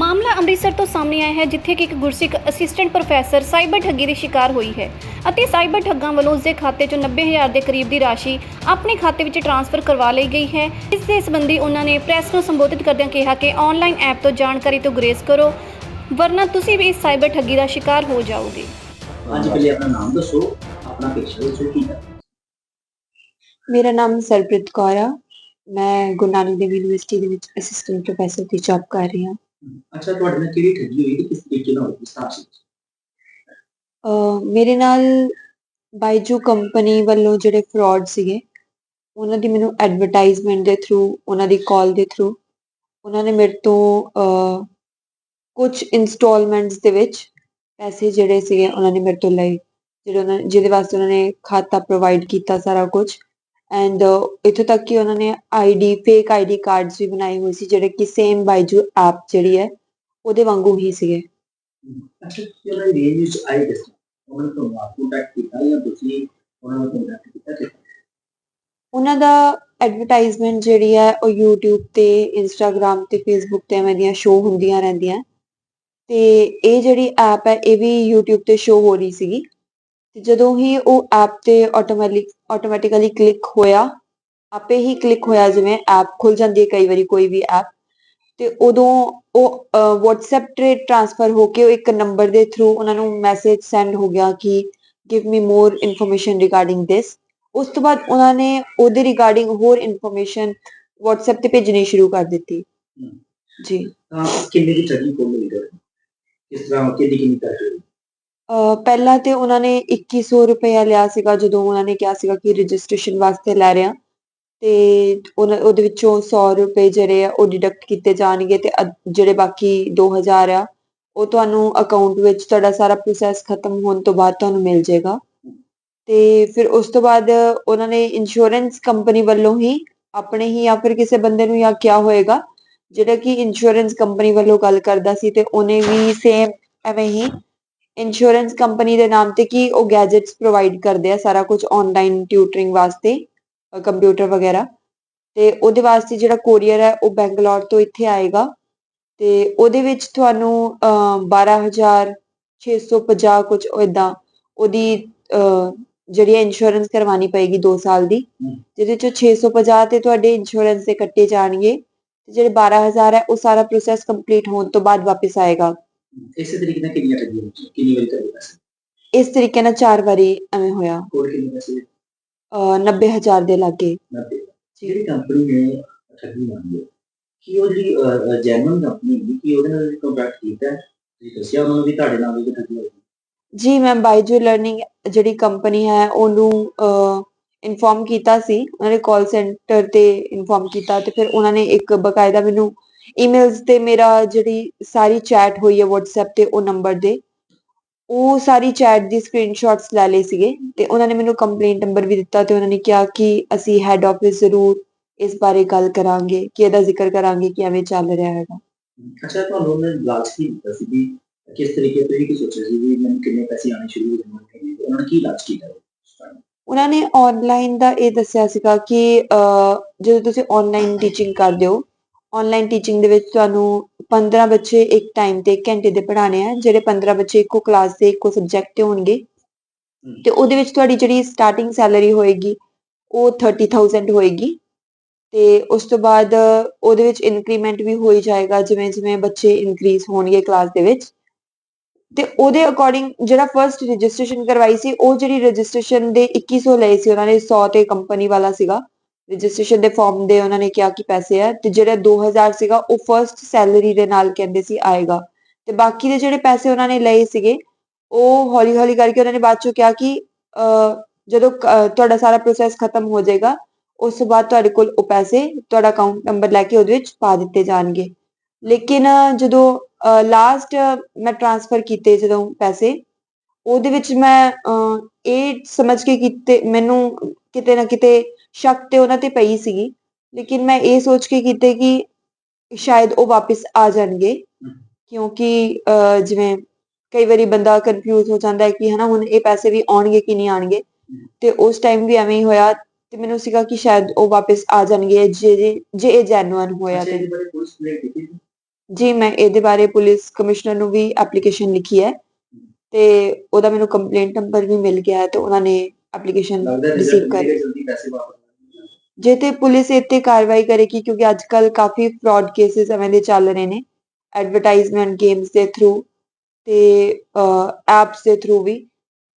ਮਾਮਲਾ ਅੰਮ੍ਰਿਤਸਰ ਤੋਂ ਸਾਹਮਣੇ ਆਇਆ ਹੈ ਜਿੱਥੇ ਕਿ ਇੱਕ ਗੁਰਸਿੱਖ ਅਸਿਸਟੈਂਟ ਪ੍ਰੋਫੈਸਰ ਸਾਈਬਰ ਠੱਗੀ ਦੀ ਸ਼ਿਕਾਰ ਹੋਈ ਹੈ ਅਤੇ ਸਾਈਬਰ ਠੱਗਾਂ ਵੱਲੋਂ ਉਸਦੇ ਖਾਤੇ 'ਚੋਂ 90000 ਦੇ ਕਰੀਬ ਦੀ ਰਾਸ਼ੀ ਆਪਣੇ ਖਾਤੇ ਵਿੱਚ ਟ੍ਰਾਂਸਫਰ ਕਰਵਾ ਲਈ ਗਈ ਹੈ। ਇਸ ਦੇ ਸੰਬੰਧੀ ਉਹਨਾਂ ਨੇ ਪ੍ਰੈਸ ਨੂੰ ਸੰਬੋਧਿਤ ਕਰਦਿਆਂ ਕਿਹਾ ਕਿ ਆਨਲਾਈਨ ਐਪ ਤੋਂ ਜਾਣਕਾਰੀ ਤੋਂ ਗੁਰੇਜ਼ ਕਰੋ ਵਰਨਾ ਤੁਸੀਂ ਵੀ ਇਸ ਸਾਈਬਰ ਠੱਗੀ ਦਾ ਸ਼ਿਕਾਰ ਹੋ ਜਾਓਗੇ। ਅੱਜ ਪਹਿਲੇ ਆਪਣਾ ਨਾਮ ਦੱਸੋ ਆਪਣਾ ਪੇਸ਼ਾ ਦੱਸੋ ਕੀ ਹੈ ਮੇਰਾ ਨਾਮ ਸਰਬ੍ਰਿਤ ਕੌਰ ਆ। ਮੈਂ ਗੁਰੂ ਨਾਨਕ ਦੇਵ ਯੂਨੀਵਰਸਿਟੀ ਦੇ ਵਿੱਚ ਅਸਿਸਟੈਂਟ ਪ੍ਰੋਫੈਸਰ ਦੀ ਜੌਬ ਕਰ ਰਹੀ ਹਾਂ। ਅੱਛਾ, ਤੁਹਾਡੇ ਨਾਲ ਕਿਹੜੀ ਠੱਗੀ ਹੋਈ ਤੇ ਕਿਸ ਤਰੀਕੇ ਨਾਲ ਹੋਈ ਸਟਾਰਟ ਸੀ ਅਹ ਮੇਰੇ ਨਾਲ ਬਾਈਜੂ ਕੰਪਨੀ ਵੱਲੋਂ ਜਿਹੜੇ ਫਰਾਡ ਸੀਗੇ, ਉਹਨਾਂ ਦੀ ਮੈਨੂੰ ਐਡਵਰਟਾਈਜ਼ਮੈਂਟ ਦੇ ਥਰੂ ਉਹਨਾਂ ਦੀ ਕਾਲ ਦੇ ਥਰੂ ਉਹਨਾਂ ਨੇ ਮੇਰੇ ਤੋਂ ਕੁਝ ਇਨਸਟਾਲਮੈਂਟਸ ਦੇ ਵਿੱਚ ਪੈਸੇ ਜਿਹੜੇ ਸੀਗੇ, ਉਹਨਾਂ ਨੇ ਮੇਰੇ ਤੋਂ ਲਏ, ਜਿਹੜੇ ਉਹਨਾਂ ਜਿਹਦੇ ਵਾਸਤੇ ਉਹਨਾਂ ਨੇ ਖਾਤਾ ਪ੍ਰੋਵਾਈਡ ਕੀਤਾ ਸਾਰਾ ਕੁਝ ਐਂਡ ਇੱਥੋਂ ਤੱਕ ਕਿ ਉਹਨਾਂ ਨੇ ਆਈਡੀ ਫੇਕ ਆਈਡੀ ਕਾਰਡਸ ਵੀ ਬਣਾਏ ਹੋਏ ਸੀ ਜਿਹੜੇ ਕਿ ਸੇਮ ਬਾਈਜੂ ਐਪ ਜਿਹੜੀ ਹੈ ਉਹਦੇ ਵਾਂਗੂ ਹੀ ਸੀਗੇ। ਅੱਛਾ ਉਹਨਾਂ ਦੀ ਰੇਂਜ ਵਿੱਚ ਆਈ ਕਿਸ ਤਰ੍ਹਾਂ? ਉਹਨਾਂ ਨੇ ਤੁਹਾਨੂੰ ਆਪ ਕੰਟੈਕਟ ਕੀਤਾ ਜਾਂ ਤੁਸੀਂ ਉਹਨਾਂ ਨੂੰ ਕੰਟੈਕਟ ਕੀਤਾ ਤੇ ਉਹਨਾਂ ਦਾ ਐਡਵਰਟਾਈਜ਼ਮੈਂਟ ਜਿਹੜੀ ਹੈ ਉਹ YouTube ਤੇ Instagram ਤੇ Facebook ਤੇ ਐਵੇਂ ਦੀਆਂ ਸ਼ੋਅ ਹੁੰਦੀਆਂ ਰਹਿੰਦੀਆਂ। ਤੇ ਇਹ ਜਿਹੜੀ ਐਪ ਹੈ ਇਹ ਵੀ YouTube ਤੇ ਸ਼ੋਅ ਹੋ ਰਹੀ ਸੀਗੀ। ਤੇ ਜਦੋਂ ਹੀ ਉਹ ਐਪ ਤੇ ਆਟੋਮੈਟਿਕ ਆਟੋਮੈਟਿਕਲੀ ਕਲਿੱਕ ਹੋਇਆ ਆਪੇ ਹੀ ਕਲਿੱਕ ਹੋਇਆ ਜਿਵੇਂ ਐਪ ਖੁੱਲ ਜਾਂਦੀ ਹੈ ਕਈ ਵਾਰੀ ਕੋਈ ਵੀ ਐਪ ਤੇ ਉਦੋਂ ਉਹ WhatsApp ਤੇ ਟ੍ਰਾਂਸਫਰ ਹੋ ਕੇ ਉਹ ਇੱਕ ਨੰਬਰ ਦੇ ਥਰੂ ਉਹਨਾਂ ਨੂੰ ਮੈਸੇਜ ਸੈਂਡ ਹੋ ਗਿਆ ਕਿ give me more information regarding this. ਉਸ ਤੋਂ ਬਾਅਦ ਉਹਨਾਂ ਨੇ ਉਹਦੇ ਰਿਗਾਰਡਿੰਗ ਹੋਰ ਇਨਫੋਰਮੇਸ਼ਨ WhatsApp ਤੇ ਭੇਜਣੀ ਸ਼ੁਰੂ ਕਰ ਦਿੱਤੀ। ਜੀ। ਤਾਂ ਕਿੰਨੇ ਦੀ ਠੱਗੀ ਕੋਲ ਮਿਲੀ ਤੁਹਾਡੀ ਕਿਸ ਤਰ੍ਹਾਂ ਕਿੰਨੀ ਕਿੰਨੀ ਪੈਸੇ ਹੋਈ ਪਹਿਲਾਂ ਤੇ ਉਹਨਾਂ ਨੇ 2100 ਰੁਪਇਆ ਲਿਆ ਸੀਗਾ ਜਦੋਂ ਉਹਨਾਂ ਨੇ ਕਿਹਾ ਸੀਗਾ ਕਿ ਰਜਿਸਟ੍ਰੇਸ਼ਨ ਵਾਸਤੇ ਲੈ ਰਹੇ ਆ ਤੇ ਉਹਨਾਂ, ਉਹਦੇ ਵਿੱਚੋਂ 100 ਰੁਪਏ ਜਿਹੜੇ ਆ ਉਹ ਡਿਡਕਟ ਕੀਤੇ ਜਾਣਗੇ ਤੇ ਅੱਧ- ਜਿਹੜੇ ਬਾਕੀ 2000 ਆ, ਉਹ ਤੁਹਾਨੂੰ ਅਕਾਊਂਟ ਵਿੱਚ ਤੁਹਾਡਾ ਸਾਰਾ ਪ੍ਰੋਸੈਸ ਖਤਮ ਹੋਣ ਤੋਂ ਬਾਅਦ ਤੁਹਾਨੂੰ ਮਿਲ ਜਾਏਗਾ। ਤੇ ਫਿਰ ਉਸ ਤੋਂ ਬਾਅਦ ਉਹਨਾਂ ਨੇ ਇੰਸ਼ੋਰੈਂਸ ਕੰਪਨੀ ਵੱਲੋਂ ਹੀ ਆਪਣੇ ਹੀ ਜਾਂ ਫਿਰ ਕਿਸੇ ਬੰਦੇ ਨੂੰ ਜਾਂ ਕਿਹਾ ਹੋਏਗਾ, ਜਿਹੜਾ ਕਿ ਇੰਸ਼ੋਰੈਂਸ ਕੰਪਨੀ ਵੱਲੋਂ ਗੱਲ ਕਰਦਾ ਸੀ ਤੇ ਉਹਨੇ ਵੀ ਸੇਮ ਐਵੇਂ ਹੀ ਇੰਸ਼ੋਰੈਂਸ ਕੰਪਨੀ ਦੇ ਨਾਮ ਤੇ ਕੀ ਉਹ ਗੈਜਟਸ ਪ੍ਰੋਵਾਈਡ ਕਰਦੇ ਆ ਸਾਰਾ ਕੁਝ ਆਨਲਾਈਨ ਟਿਊਟਰਿੰਗ ਵਾਸਤੇ ਕੰਪਿਊਟਰ ਵਗੈਰਾ। ਤੇ ਉਹਦੇ ਵਾਸਤੇ ਜਿਹੜਾ ਕੋਰੀਅਰ ਹੈ ਉਹ ਬੈਂਗਲੌਰ ਤੋਂ ਇੱਥੇ ਆਏਗਾ। ਤੇ ਉਹਦੇ ਵਿੱਚ ਤੁਹਾਨੂੰ 12650 ਕੁਝ ਇਦਾਂ ਉਹਦੀ ਜਿਹੜੀ ਇੰਸ਼ੋਰੈਂਸ ਕਰਵਾਉਣੀ ਪਏਗੀ 2 ਸਾਲ ਦੀ। ਜਿਹਦੇ ਚੋਂ 650 ਤੇ ਤੁਹਾਡੇ ਇੰਸ਼ੋਰੈਂਸ ਦੇ ਕੱਟੇ ਜਾਣਗੇ। ਤੇ ਜਿਹੜੇ 12000 ਹੈ ਉਹ ਸਾਰਾ ਪ੍ਰੋਸੈਸ ਕੰਪਲੀਟ ਹੋਣ ਤੋਂ ਬਾਅਦ ਵਾਪਸ ਆਏਗਾ। ਇਸੇ ਤਰੀਕੇ ਨਾਲ ਕਿੰਨੀਆਂ ਹੋਈਆਂ ਕਿੰਨੀ ਵਾਰੀ ਤੁਹਾਡੇ ਪੈਸੇ? ਇਸ ਤਰੀਕੇ ਨਾਲ ਚਾਰ ਵਾਰੀ ਐਵੇਂ ਹੋਇਆ। ਕੋਲ ਕਿੰਨੇ ਪੈਸੇ? ਅਹ 90000 ਦੇ ਲਾਗੇ। ਜਿਹੜੀ ਕੰਪਨੀ ਨੇ ਠੱਗੀ ਮਾਰੀ ਹੈ ਕੀ ਉਹ ਜਿਹੜੀ ਜੈਨੂਨ ਕੰਪਨੀ ਹੈ ਕੀ ਉਹਦੇ ਨਾਲ ਕੰਟੈਕਟ ਕੀਤਾ ਹੈ? ਤੁਸੀਂ ਦੱਸਿਆ ਉਹਨਾਂ ਨੂੰ ਵੀ ਤੁਹਾਡੇ ਨਾਲ ਵੀ ਠੱਗੀ ਹੋਈ? ਜੀ ਮੈਂ ਬਾਈਜੂ ਲਰਨਿੰਗ ਜਿਹੜੀ ਕੰਪਨੀ ਹੈ ਉਹਨੂੰ ਇਨਫੋਰਮ ਕੀਤਾ ਸੀ। ਉਹਨਾਂ ਨੇ ਕਾਲ ਸੈਂਟਰ ਤੇ ਇਨਫੋਰਮ ਕੀਤਾ ਤੇ ਫਿਰ ਉਹਨਾਂ ਨੇ ਇੱਕ ਬਕਾਇਦਾ ਮੈਨੂੰ ਈਮੇਲਸ ਤੇ ਮੇਰਾ ਜਿਹੜੀ ਸਾਰੀ ਚੈਟ ਹੋਈ ਹੈ WhatsApp ਤੇ ਉਹ ਨੰਬਰ ਦੇ ਉਹ ਸਾਰੀ ਚੈਟ ਦੀ ਸਕਰੀਨਸ਼ਾਟਸ ਲੈ ਲਏ ਸੀਗੇ ਤੇ ਉਹਨਾਂ ਨੇ ਮੈਨੂੰ ਕੰਪਲੇਂਟ ਨੰਬਰ ਵੀ ਦਿੱਤਾ ਤੇ ਉਹਨਾਂ ਨੇ ਕਿਹਾ ਕਿ ਅਸੀਂ ਹੈੱਡ ਆਫਿਸ ਜ਼ਰੂਰ ਇਸ ਬਾਰੇ ਗੱਲ ਕਰਾਂਗੇ ਕਿ ਇਹਦਾ ਜ਼ਿਕਰ ਕਰਾਂਗੇ ਕਿ ਐਵੇਂ ਚੱਲ ਰਿਹਾ ਹੈਗਾ। ਅੱਛਾ ਤੁਹਾਨੂੰ ਉਹਨੇ ਲਾਲਚ ਕੀ ਦਿੱਤਾ ਸੀ ਵੀ ਕਿਸ ਤਰੀਕੇ ਤੁਸੀਂ ਕੀ ਸੋਚਿਆ ਸੀ ਵੀ ਮੈਨੂੰ ਕਿੰਨੇ ਪੈਸੇ ਆਣੇ ਸ਼ੁਰੂ ਹੋ ਜਾਣਗੇ ਉਹਨਾਂ ਨੇ ਕੀ ਲਾਲਚ ਕੀਤਾ ਉਹਨਾਂ ਨੇ ਆਨਲਾਈਨ ਦਾ ਇਹ ਦੱਸਿਆ ਸੀਗਾ ਕਿ ਜਦੋਂ ਤੁਸੀਂ ਆਨਲਾਈਨ ਟੀਚਿੰਗ ਕਰਦੇ ਹੋ ਆਨਲਾਈਨ ਟੀਚਿੰਗ ਦੇ ਵਿੱਚ ਤੁਹਾਨੂੰ 15 ਬੱਚੇ ਇੱਕ ਟਾਈਮ ਤੇ ਇੱਕ ਘੰਟੇ ਦੇ ਪੜ੍ਹਾਣੇ ਆ ਜਿਹੜੇ 15 ਬੱਚੇ ਇੱਕੋ ਕਲਾਸ ਦੇ ਇੱਕੋ ਸਬਜੈਕਟ ਤੇ ਹੋਣਗੇ। ਤੇ ਉਹਦੇ ਵਿੱਚ ਤੁਹਾਡੀ ਜਿਹੜੀ ਸਟਾਰਟਿੰਗ ਸੈਲਰੀ ਹੋਏਗੀ ਉਹ 30000 ਹੋਏਗੀ। ਤੇ ਉਸ ਤੋਂ ਬਾਅਦ ਉਹਦੇ ਵਿੱਚ ਇਨਕਰੀਮੈਂਟ ਵੀ ਹੋਈ ਜਾਏਗਾ ਜਿਵੇਂ ਜਿਵੇਂ ਬੱਚੇ ਇਨਕਰੀਜ਼ ਹੋਣਗੇ ਕਲਾਸ ਦੇ ਵਿੱਚ। ਤੇ ਉਹਦੇ ਅਕੋਰਡਿੰਗ ਜਿਹੜਾ ਫਰਸਟ ਰਜਿਸਟ੍ਰੇਸ਼ਨ ਕਰਵਾਈ ਸੀ ਉਹ ਜਿਹੜੀ ਰਜਿਸਟ੍ਰੇਸ਼ਨ ਦੇ 2100 ਲਏ ਸੀ ਉਹਨਾਂ ਨੇ 100 ਤੇ ਕੰਪਨੀ ਵਾਲਾ ਸੀਗਾ। ਰਜਿਸਟ੍ਰੇਸ਼ਨ ਦੇ ਫਾਰਮ ਦੇ ਉਹਨਾਂ ਨੇ ਕਿਹਾ ਕਿ ਪੈਸੇ ਆ, ਤੇ ਜਿਹੜਾ 2000 ਸੀਗਾ ਉਹ ਫਰਸਟ ਸੈਲਰੀ ਦੇ ਨਾਲ ਕਹਿੰਦੇ ਸੀ ਆਏਗਾ। ਤੇ ਬਾਕੀ ਦੇ ਜਿਹੜੇ ਪੈਸੇ ਉਹਨਾਂ ਨੇ ਲਏ ਸੀਗੇ, ਉਹ ਹੌਲੀ ਹੌਲੀ ਕਰਕੇ ਉਹਨਾਂ ਨੇ ਬਾਅਦ ਚੋਂ ਕਿਹਾ ਕਿ ਜਦੋਂ ਤੁਹਾਡਾ ਸਾਰਾ ਪ੍ਰੋਸੈਸ ਖਤਮ ਹੋ ਜਾਏਗਾ, ਉਸ ਤੋਂ ਬਾਅਦ ਤੁਹਾਡੇ ਕੋਲ ਉਹ ਪੈਸੇ, ਤੁਹਾਡਾ ਅਕਾਊਂਟ ਨੰਬਰ ਲੈ ਕੇ ਉਹਦੇ ਵਿੱਚ ਪਾ ਦਿੱਤੇ ਜਾਣਗੇ। ਲੇਕਿਨ ਜਦੋਂ ਲਾਸਟ ਮੈਂ ਟ੍ਰਾਂਸਫਰ ਕੀਤੇ ਜਦੋਂ ਪੈਸੇ, ਉਹਦੇ ਵਿੱਚ ਮੈਂ ਇਹ ਸਮਝ ਕੇ ਕੀਤੇ, ਮੈਨੂੰ ਕਿਤੇ ਨਾ ਕਿਤੇ ਸ਼ੱਕ ਤੇ ਉਹਨਾਂ ਤੇ ਪਈ ਸੀਗੀ। ਲੇਕਿਨ ਮੈਂ ਇਹ ਸੋਚ ਕੇ ਕੀਤੇ ਕਿ ਸ਼ਾਇਦ ਉਹ ਵਾਪਸ ਆ ਜਾਣਗੇ। ਕਿਉਂਕਿ ਜਿਵੇਂ ਕਈ ਵਾਰੀ ਬੰਦਾ ਕਨਫਿਊਜ਼ ਹੋ ਜਾਂਦਾ ਹੈ ਕਿ ਹਨਾ ਹੁਣ ਇਹ ਪੈਸੇ ਵੀ ਆਉਣਗੇ ਕਿ ਨਹੀਂ ਆਉਣਗੇ। ਤੇ ਉਸ ਟਾਈਮ ਵੀ ਐਵੇਂ ਹੀ ਹੋਇਆ ਤੇ ਮੈਨੂੰ ਸੀਗਾ ਕਿ ਸ਼ਾਇਦ ਉਹ ਵਾਪਸ ਆ ਜਾਣਗੇ ਜੇ ਜੇ- ਇਹ ਜੈਨੂਅਨ ਹੋਇਆ ਤੇ? ਜੀ ਮੈਂ ਇਹਦੇ ਬਾਰੇ ਪੁਲਿਸ ਕਮਿਸ਼ਨਰ ਨੂੰ ਵੀ ਐਪਲੀਕੇਸ਼ਨ ਲਿਖੀ ਹੈ। ਤੇ ਉਹਦਾ ਮੈਨੂੰ ਕੰਪਲੇਂਟ ਨੰਬਰ ਵੀ ਮਿਲ ਗਿਆ ਹੈ ਤੇ ਉਹਨਾਂ ਨੇ ਐਪਲੀਕੇਸ਼ਨ ਰਿਸੀਵ ਕਰ ਵਾਪਸ ਜੇ ਤੇ ਪੁਲਿਸ ਇੱਥੇ ਕਾਰਵਾਈ ਕਰੇਗੀ ਕਿਉਂਕਿ ਅੱਜ ਕੱਲ ਕਾਫੀ ਫਰਾਡ ਕੇਸਿਸ ਐਵੇਂ ਦੇ ਚੱਲ ਰਹੇ ਨੇ ਐਡਵਰਟਾਈਜ਼ਮੈਂਟ ਗੇਮਸ ਦੇ ਥਰੂ ਤੇ ਐਪਸ ਦੇ ਥਰੂ ਵੀ।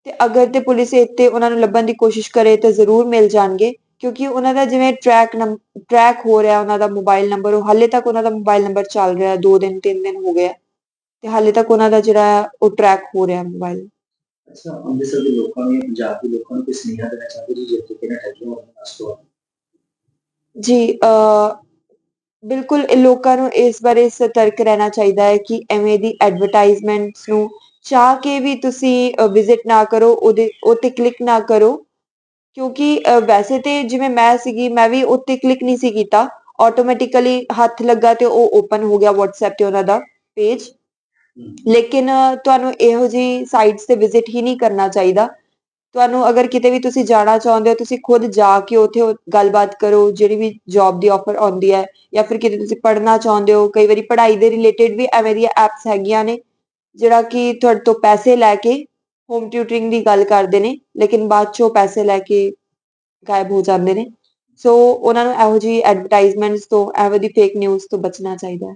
ਤੇ ਅਗਰ ਤੇ ਪੁਲਿਸ ਇੱਥੇ ਉਹਨਾਂ ਨੂੰ ਲੱਭਣ ਦੀ ਕੋਸ਼ਿਸ਼ ਕਰੇ ਤਾਂ ਜ਼ਰੂਰ ਮਿਲ ਜਾਣਗੇ, ਕਿਉਂਕਿ ਉਹਨਾਂ ਦਾ ਜਿਵੇਂ ਟਰੈਕ ਟਰੈਕ ਹੋ ਰਿਹਾ ਉਹਨਾਂ ਦਾ ਮੋਬਾਈਲ ਨੰਬਰ ਉਹ ਹਾਲੇ ਤੱਕ ਉਹਨਾਂ ਦਾ ਮੋਬਾਈਲ ਨੰਬਰ ਚੱਲ ਰਿਹਾ 2 ਦਿਨ 3 ਦਿਨ ਹੋ ਗਿਆ ਤੇ ਹਾਲੇ ਤੱਕ ਉਹਨਾਂ ਦਾ ਜਿਹੜਾ ਉਹ ਟਰੈਕ ਹੋ ਰਿਹਾ ਮੋਬਾਈਲ ਅੱਛਾ, ਅੰਮ੍ਰਿਤਸਰ ਦੇ ਲੋਕਾਂ ਨੂੰ, ਪੰਜਾਬ ਦੇ ਲੋਕਾਂ ਨੂੰ ਕੋਈ ਸੁਨੇਹਾ ਦੇਣਾ ਚਾਹੁੰਦੇ ਜੀ, ਜਿੱਥੇ ਕਿਹਨਾਂ ਠੱਗੀਆਂ ਹੋਣ ਵਾਸਤੇ ਜੀ ਅ ਬਿਲਕੁਲ ਇਹ ਲੋਕਾਂ ਨੂੰ ਇਸ ਬਾਰੇ ਸਤਰਕ ਰਹਿਣਾ ਚਾਹੀਦਾ ਹੈ ਕਿ ਐਵੇਂ ਦੀ ਐਡਵਰਟਾਈਜ਼ਮੈਂਟਸ ਨੂੰ ਚਾਹ ਕੇ ਵੀ ਤੁਸੀਂ ਵਿਜ਼ਿਟ ਨਾ ਕਰੋ ਉਹਦੇ ਉੱਤੇ ਕਲਿੱਕ ਨਾ ਕਰੋ। ਕਿਉਂਕਿ ਅ, ਵੈਸੇ ਤੇ ਜਿਵੇਂ ਮੈਂ ਸੀਗੀ ਮੈਂ ਵੀ ਉੱਤੇ ਕਲਿੱਕ ਨਹੀਂ ਸੀ ਕੀਤਾ। ਆਟੋਮੈਟਿਕਲੀ ਹੱਥ ਲੱਗਾ ਤੇ ਉਹ ਓਪਨ ਹੋ ਗਿਆ WhatsApp ਤੇ ਉਹਨਾਂ ਦਾ ਪੇਜ ਲੇਕਿਨ ਅ, ਤੁਹਾਨੂੰ ਇਹੋ ਜਿਹੀ ਸਾਈਟਸ ਤੇ ਵਿਜ਼ਿਟ ਹੀ ਨਹੀਂ ਕਰਨਾ ਚਾਹੀਦਾ। ਤੁਹਾਨੂੰ ਅਗਰ ਕਿਤੇ ਵੀ ਤੁਸੀਂ ਜਾਣਾ ਚਾਹੁੰਦੇ ਹੋ, ਤੁਸੀਂ ਖੁਦ ਜਾ ਕੇ ਉੱਥੇ ਗੱਲਬਾਤ ਕਰੋ, ਜਿਹੜੀ ਵੀ ਜੌਬ ਦੀ ਆਫਰ ਆਉਂਦੀ ਹੈ ਜਾਂ ਫਿਰ ਕਿਤੇ ਤੁਸੀਂ ਪੜ੍ਹਨਾ ਚਾਹੁੰਦੇ ਹੋ, ਕਈ ਵਾਰੀ ਪੜ੍ਹਾਈ ਦੇ ਰਿਲੇਟਡ ਵੀ ਐਵੇਂ ਦੀਆਂ ਐਪਸ ਹੈਗੀਆਂ ਨੇ, ਜਿਹੜਾ ਕਿ ਤੁਹਾਡੇ ਤੋਂ ਪੈਸੇ ਲੈ ਕੇ ਹੋਮ ਟਿਊਟਰਿੰਗ ਦੀ ਗੱਲ ਕਰਦੇ ਨੇ, ਲੇਕਿਨ ਬਾਅਦ ਚੋਂ ਪੈਸੇ ਲੈ ਕੇ ਗਾਇਬ ਹੋ ਜਾਂਦੇ ਨੇ। ਸੋ ਉਹਨਾਂ ਨੂੰ ਇਹੋ ਜਿਹੀ ਐਡਵਰਟਾਈਜ਼ਮੈਂਟਸ ਤੋਂ, ਇਹੋ ਜਿਹੀ ਫੇਕ ਨਿਊਜ਼ ਤੋਂ ਬਚਣਾ ਚਾਹੀਦਾ ਹੈ।